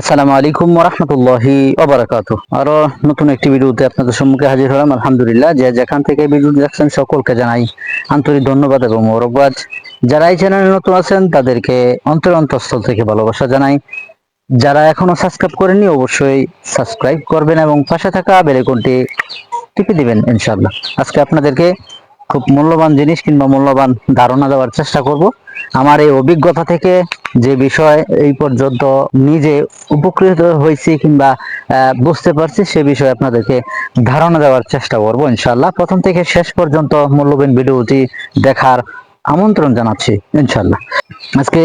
আসসালামু আলাইকুম রহমতুল্লাহি ওবরাকাত আরও নতুন একটি ভিডিওতে আপনাদের সম্মুখে হাজির হলাম। আলহামদুলিল্লাহ, যে যেখান থেকে ভিডিও দেখছেন, সকলকে জানাই আন্তরিক ধন্যবাদ এবং মোরব্বাদ। যারা এই চ্যানেলে নতুন আছেন, তাদেরকে অন্তর অন্তঃস্থল থেকে ভালোবাসা জানাই। যারা এখনও সাবস্ক্রাইব করেননি, অবশ্যই সাবস্ক্রাইব করবেন এবং পাশে থাকা বেলেকনটি টিপে দিবেন, ইনশাআল্লাহ। আজকে আপনাদেরকে খুব মূল্যবান জিনিস কিংবা মূল্যবান ধারণা দেওয়ার চেষ্টা করব। আমার এই অভিজ্ঞতা থেকে যে বিষয় এই পর্যন্ত নিজে উপকৃত হয়েছি কিংবা বুঝতে পারছি সে বিষয়ে আপনাদেরকে ধারণা দেওয়ার চেষ্টা করব ইনশাল্লাহ প্রথম থেকে শেষ পর্যন্ত মূল্যবান ভিডিওটি দেখার আমন্ত্রণ জানাচ্ছি ইনশাল্লাহ আজকে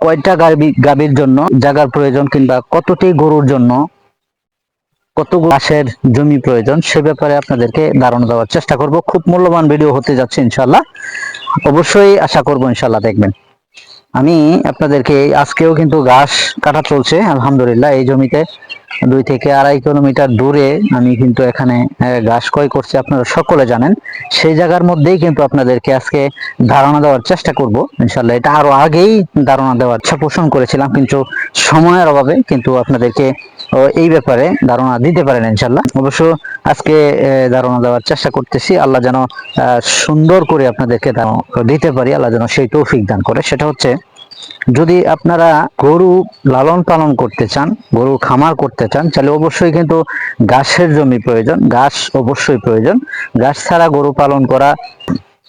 কয়টা গাবির জন্য জায়গার প্রয়োজন কিংবা কতটি গরুর জন্য কত ঘাসের জমি প্রয়োজন সে ব্যাপারে আপনাদেরকে ধারণা দেওয়ার চেষ্টা করব। খুব মূল্যবান ভিডিও হতে যাচ্ছে ইনশাল্লাহ অবশ্যই আশা করব ইনশাল্লাহ দেখবেন। আমি আপনাদেরকে আজকেও কিন্তু ঘাস কাটা চলছে, আলহামদুলিল্লাহ। এই জমিতে দুই থেকে আড়াই কিলোমিটার দূরে আমি কিন্তু এখানে ঘাস ক্রয় করছি, আপনারা সকলে জানেন। সেই জায়গার মধ্যেই কিন্তু আপনাদেরকে আজকে ধারণা দেওয়ার চেষ্টা করব। ইনশাল্লাহ এটা আরও আগেই ধারণা দেওয়ার ইচ্ছা পোষণ করেছিলাম, কিন্তু সময়ের অভাবে কিন্তু আপনাদেরকে ও এই ব্যাপারে ধারণা দিতে পারেন ইনশাল্লাহ অবশ্য আজকে ধারণা দেওয়ার চেষ্টা করতেছি। আল্লাহ যেন সুন্দর করে আপনাদেরকে দিতে পারি, আল্লাহ যেন সেই তৌফিক দান করে। সেটা হচ্ছে, যদি আপনারা গরু লালন পালন করতে চান, গরু খামার করতে চান, তাহলে অবশ্যই কিন্তু ঘাসের জমি প্রয়োজন। ঘাস অবশ্যই প্রয়োজন। ঘাস ছাড়া গরু পালন করা,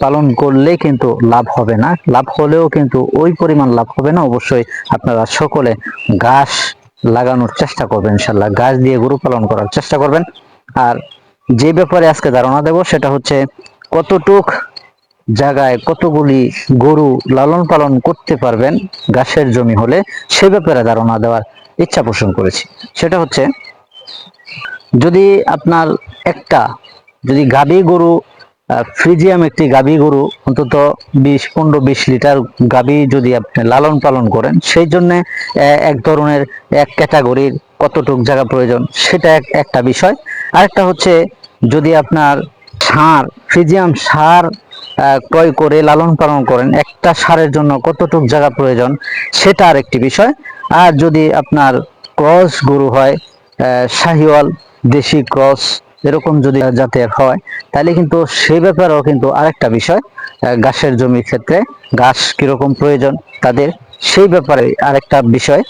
পালন করলে কিন্তু লাভ হবে না। লাভ হলেও কিন্তু ওই পরিমাণ লাভ হবে না। অবশ্যই আপনারা সকলে ঘাস লাগানোর চেষ্টা করবেন, ইনশাল্লাহ। ঘাস দিয়ে গরু পালন করার চেষ্টা করবেন। আর যে ব্যাপারে আজকে ধারণা দেব, সেটা হচ্ছে কতটুক জায়গায় কতগুলি গরু লালন পালন করতে পারবেন গাছের জমি হলে, সে ব্যাপারে ধারণা দেওয়ার ইচ্ছা পোষণ করেছি। সেটা হচ্ছে, যদি আপনার একটা, যদি গাভী গরু ফ্রিজিয়াম একটি গাবি গরু, অন্তত বিশ, পনেরো, বিশ লিটার গাবি যদি আপনি লালন পালন করেন, সেই জন্য এক ধরনের, এক ক্যাটাগরির কতটুক জায়গা প্রয়োজন, সেটা এক, একটা বিষয়। আরেকটা হচ্ছে, যদি আপনার সার, ফ্রিজিয়াম সার ক্রয় করে লালন পালন করেন, একটা সারের জন্য কতটুক জায়গা প্রয়োজন, সেটা আর একটি বিষয়। আর যদি আপনার ক্রস গরু হয় শাহিওয়াল, দেশি ক্রস এরকম যদি জাতের হয়, তাহলে কিন্তু সে ব্যাপারেও কিন্তু আরেকটা বিষয় ঘাসের জমির ক্ষেত্রে ঘাস কীরকম প্রয়োজন তাদের, সেই ব্যাপারে আরেকটা বিষয়।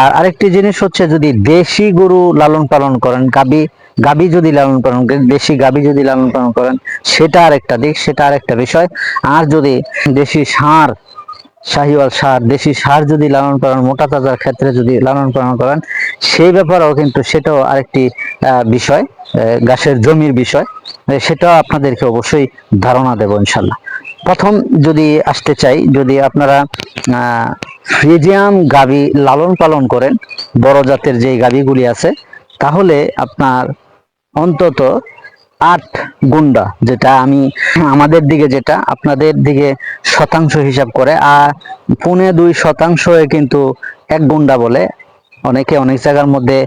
আর আরেকটি জিনিস হচ্ছে যদি দেশি গরু লালন পালন করেন, গাবি গাবি যদি লালন পালন করেন, দেশি গাবি যদি লালন পালন করেন, সেটা আরেকটা দিক, সেটা আরেকটা বিষয়। আর যদি দেশি সার, শাহিওয়াল সার, দেশি সার যদি লালন পালন, মোটা তাজার ক্ষেত্রে যদি লালন পালন করেন, সেই ব্যাপারেও কিন্তু সেটাও আরেকটি বিষয়। গাছের জমির বিষয় সেটাও আপনাদেরকে অবশ্যই ধারণা দেব ইনশাল্লাহ। প্রথম যদি আসতে চাই, যদি আপনারা ফ্রিজিয়াম গাবি লালন পালন করেন, বড় জাতের যে গাবিগুলি আছে, তাহলে আপনার অন্তত আট গুন্ডা, যেটা আমি, আমাদের দিকে যেটা, আপনাদের দিকে শতাংশ হিসাব করে, আর পুনে দুই শতাংশ কিন্তু এক গুন্ডা বলে অনেকে অনেক জায়গার মধ্যে,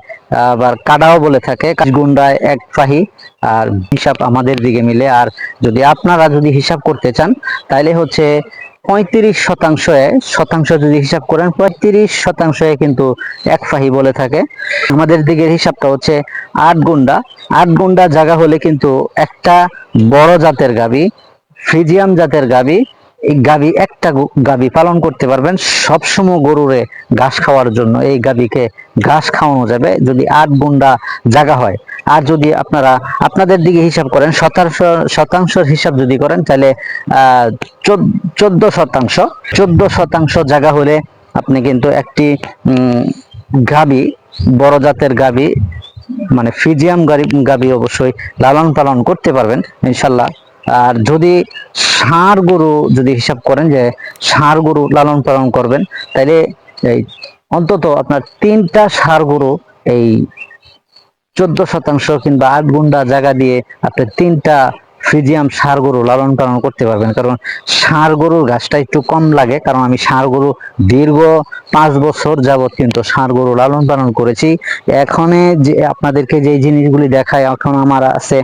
আবার কাটাও বলে থাকে গুন্ডায় এক ফাহি আর হিসাব আমাদের দিকে মিলে। আর যদি আপনারা যদি হিসাব করতে চান তাহলে হচ্ছে পঁয়ত্রিশ শতাংশে, শতাংশ যদি হিসাব করেন, পঁয়ত্রিশ শতাংশে কিন্তু এক ফাহি বলে থাকে। আমাদের দিকের হিসাবটা হচ্ছে আট গুন্ডা। আট গুন্ডা জায়গা হলে কিন্তু একটা বড় জাতের গাবি ফ্রিজিয়াম জাতের গাবি এই গাবি একটা গাবি পালন করতে পারবেন। সবসময় গরুরে ঘাস খাওয়ার জন্য এই গাবিকে ঘাস খাওয়ানো যাবে যদি আট গুন্ডা জায়গা হয়। আর যদি আপনারা আপনাদের দিকে হিসাব করেন, শতাংশ, শতাংশের হিসাব যদি করেন, তাহলে চোদ্দ শতাংশ চোদ্দ শতাংশ জায়গা হলে আপনি কিন্তু একটি গাবি বড় জাতের গাবি মানে ফিজিয়াম গাবি অবশ্যই লালন পালন করতে পারবেন, ইনশাল্লাহ। আর যদি ষাঁড় গরু যদি হিসাব করেন যে ষাঁড় গরু লালন পালন করবেন তাহলে এই অন্তত আপনার তিনটা ষাঁড় গরু এই চোদ্দ শতাংশ কিংবা আট গুন্ডা জায়গা দিয়ে আপনি তিনটা ফ্রিজিয়াম ষাঁড় গরু লালন পালন করতে পারবেন। কারণ ষাঁড় গরুর ঘাসটা একটু কম লাগে, কারণ আমি সার গরু দীর্ঘ পাঁচ বছর যাবত কিন্তু ষাঁড় গরু লালন পালন করেছি। এখন যে আপনাদেরকে যে জিনিসগুলি দেখায় এখন আমার আছে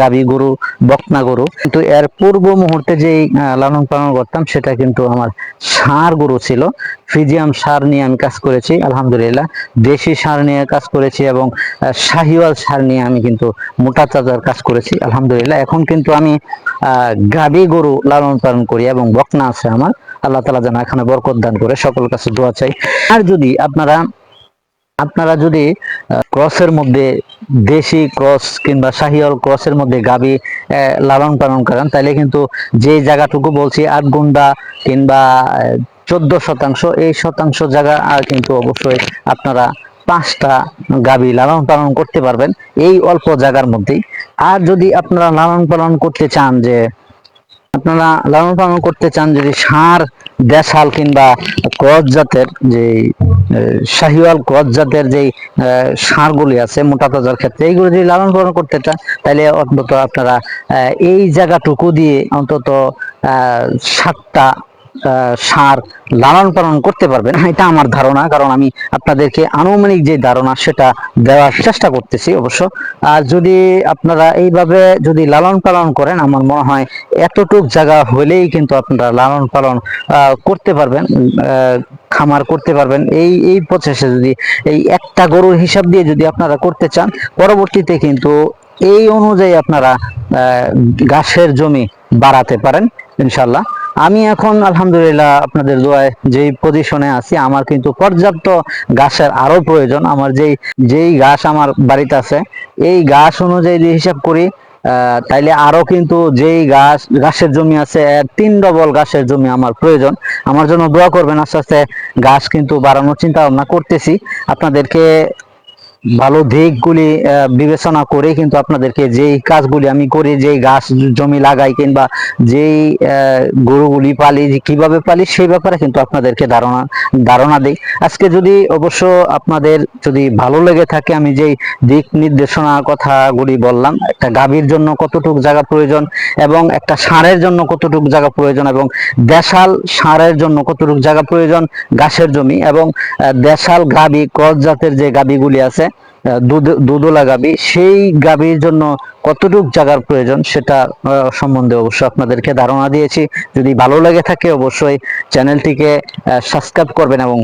গাভী গরু, বকনা গরু। কিন্তু এর পূর্ব মুহূর্তে যেই লালন পালন করতাম, সেটা কিন্তু আমার ষাঁড় গরু ছিল। ফিজিয়াম সার নিয়ে আমি কাজ করেছি, আলহামদুলিল্লাহ। দেশি সার নিয়ে কাজ করেছি এবং শাহিওয়াল সার নিয়ে আমি কিন্তু মোটা তাজার কাজ করেছি, আলহামদুলিল্লাহ। এখন কিন্তু আমি গাভী গরু লালন পালন করি এবং বকনা আছে আমার। আল্লাহ তালা যেন এখানে বরকত দান করে, সকল কাছে দোয়া চাই। আর যদি আপনারা আপনারা যদি ক্রসের মধ্যে, দেশি ক্রস কিংবা শাহিওয়াল ক্রসের মধ্যে গাবি লালন পালন করেন তাহলে কিন্তু যে জায়গাটুকু বলছি আট গুন্ডা কিংবা চোদ্দ শতাংশ। এই শতাংশ জায়গা আর কিন্তু অবশ্যই আপনারা পাঁচটা গাবি লালন পালন করতে পারবেন এই অল্প জায়গার মধ্যেই। আর যদি আপনারা লালন পালন করতে চান যে, আপনারা লালন পালন করতে চান যদি ষাঁড় দেশাল কিংবা ক্রস জাতের যে শাহিওয়াল ক্রস জাতের যে ষাঁড়গুলি আছে মোটা তাজার ক্ষেত্রে, এইগুলো যদি লালন পালন করতে চান, তাহলে অন্তত আপনারা এই জায়গাটুকু দিয়ে অন্তত সাতটা ষাঁড় লালন পালন করতে পারবেন। এটা আমার ধারণা, কারণ আমি আপনাদেরকে আনুমানিক যে ধারণা সেটা দেওয়ার চেষ্টা করতেছি অবশ্য। আর যদি আপনারা এইভাবে যদি লালন পালন করেন, আমার মনে হয় এতটুক জায়গা হলেই কিন্তু আপনারা লালন পালন করতে পারবেন খামার করতে পারবেন। এই এই প্রসেসে যদি এই একটা গরুর হিসাব দিয়ে যদি আপনারা করতে চান, পরবর্তীতে কিন্তু এই অনুযায়ী আপনারা ঘাসের জমি বাড়াতে পারেন ইনশাল্লাহ আমি এখন, আলহামদুলিল্লাহ, আপনাদের দোয়ায় যেই পজিশনে আছি, আমার কিন্তু পর্যাপ্ত গাছের আরও প্রয়োজন। আমার যেই যেই গাছ আমার বাড়িতে আছে, এই গাছ অনুযায়ী হিসাব করি তাইলে আরও কিন্তু যেই গাছ গাছের জমি আছে তিন ডবল গাছের জমি আমার প্রয়োজন। আমার জন্য দোয়া করবেন, আস্তে আস্তে গাছ কিন্তু বাড়ানোর চিন্তা ভাবনা করতেছি। আপনাদেরকে ভালো দিকগুলি বিবেচনা করে কিন্তু আপনাদেরকে যেই কাজগুলি আমি করি, যেই গাছ জমি লাগাই কিংবা যেই গরুগুলি পালি কীভাবে পালি সেই ব্যাপারে কিন্তু আপনাদেরকে ধারণা ধারণা দিই। আজকে যদি অবশ্য আপনাদের যদি ভালো লেগে থাকে, আমি যেই দিক নির্দেশনা কথাগুলি বললাম, একটা গাভীর জন্য কতটুকু জায়গা প্রয়োজন এবং একটা ষাঁড়ের জন্য কতটুকু জায়গা প্রয়োজন এবং দেশাল ষাঁড়ের জন্য কতটুকু জায়গা প্রয়োজন গাছের জমি এবং দেশাল গাবি ক্রস জাতের যে গাবিগুলি আছে দুধওয়ালা গাবি সেই গাবির জন্য কতটুকু জায়গার প্রয়োজন সেটা সম্বন্ধে অবশ্য আপনাদেরকে ধারণা দিয়েছি। যদি ভালো লেগে থাকে অবশ্যই চ্যানেলটিকে সাবস্ক্রাইব করবেন এবং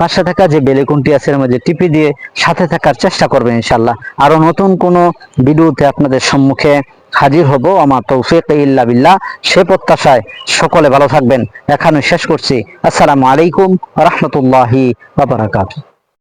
পাশে থাকা যে বেলেকুনটি আছে মধ্যে টিপি দিয়ে সাথে থাকার চেষ্টা করবেন ইনশাল্লাহ আরও নতুন কোনো ভিডিওতে আপনাদের সম্মুখে হাজির হব। আমার তৌফিক ইল্লা বিল্লাহ। সে প্রত্যাশায় সকলে ভালো থাকবেন। এখানে শেষ করছি। আসসালামু আলাইকুম রহমতুল্লাহি বাবারাকাতুহ